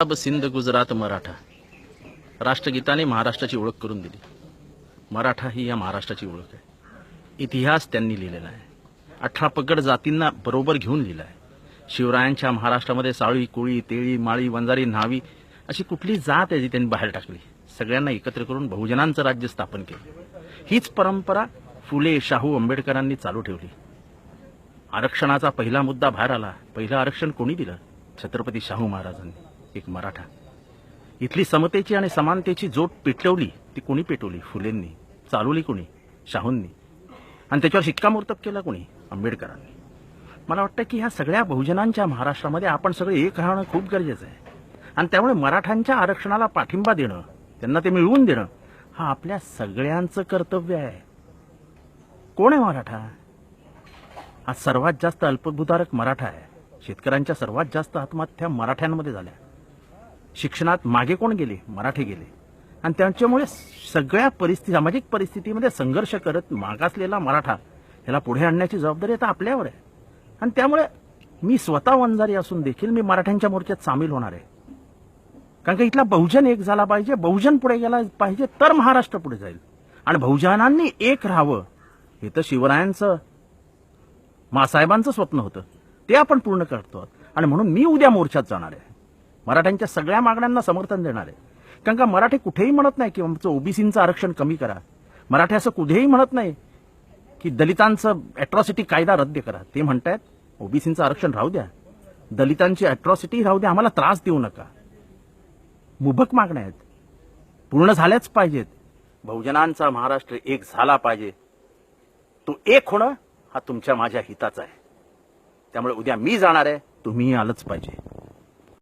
पंजाब सिंध गुजरात मराठा. राष्ट्रगीताने महाराष्ट्राची ओळख करून दिली. मराठा ही या महाराष्ट्राची ओळख आहे. इतिहास त्यांनी लिहिलेला आहे. अठरा पगड जातींना बरोबर घेऊन लिहिला आहे. शिवरायांच्या महाराष्ट्रामध्ये साळी कोळी तेळी माळी वंजारी न्हावी अशी कुठली जात आहे जी त्यांनी बाहेर टाकली? सगळ्यांना एकत्र करून बहुजनांचं राज्य स्थापन केलं. हीच परंपरा फुले शाहू आंबेडकरांनी चालू ठेवली. आरक्षणाचा पहिला मुद्दा बाहेर आला. पहिलं आरक्षण कोणी दिलं? छत्रपती शाहू महाराजांनी. एक मराठा. इथली समतेची आणि समानतेची जोड पेटवली ती कोणी पेटवली? फुलेंनी चालवली कोणी? शाहूंनी. आणि त्याच्यावर शिक्कामोर्तब केला कोणी? आंबेडकरांनी. मला वाटतं की ह्या सगळ्या बहुजनांच्या महाराष्ट्रामध्ये आपण सगळे एक राहणं खूप गरजेचं आहे. आणि त्यामुळे मराठ्यांच्या आरक्षणाला पाठिंबा देणं त्यांना ते मिळवून देणं हा आपल्या सगळ्यांचं कर्तव्य आहे. कोण आहे मराठा? हा सर्वात जास्त अल्पभूधारक मराठा आहे. शेतकऱ्यांच्या सर्वात जास्त आत्महत्या मराठ्यांमध्ये झाल्या. शिक्षणात मागे कोण गेले? मराठे गेले. आणि त्यांच्यामुळे सगळ्या परिस्थिती सामाजिक परिस्थितीमध्ये संघर्ष करत मागासलेला मराठा याला पुढे आणण्याची जबाबदारी आता आपल्यावर आहे. आणि त्यामुळे मी स्वतः वंजारी असून देखील मी मराठ्यांच्या मोर्चात सामील होणार आहे. कारण का इथला बहुजन एक झाला पाहिजे बहुजन पुढे गेला पाहिजे तर महाराष्ट्र पुढे जाईल. आणि बहुजनांनी एक राहावं हे तर शिवरायांचं मासाहेबांचं स्वप्न होतं. ते आपण पूर्ण करतो आणि म्हणून मी उद्या मोर्चात जाणार आहे. मराठ्यांच्या सगळ्या मागण्यांना समर्थन देणार आहे. कारण का मराठी कुठेही म्हणत नाही की आमचं ओबीसीचं आरक्षण कमी करा. मराठी असं कुठेही म्हणत नाही की दलितांचं अॅट्रॉसिटी कायदा रद्द करा. ते म्हणतायत ओबीसीचं आरक्षण राहू द्या. दलितांची अॅट्रॉसिटी राहू द्या. आम्हाला त्रास देऊ नका. मुबक मागण्या आहेत. पूर्ण झाल्याच पाहिजेत. बहुजनांचा महाराष्ट्र एक झाला पाहिजे. तो एक होणं हा तुमच्या माझ्या हिताचा आहे. त्यामुळे उद्या मी जाणार आहे. तुम्ही आलंच पाहिजे.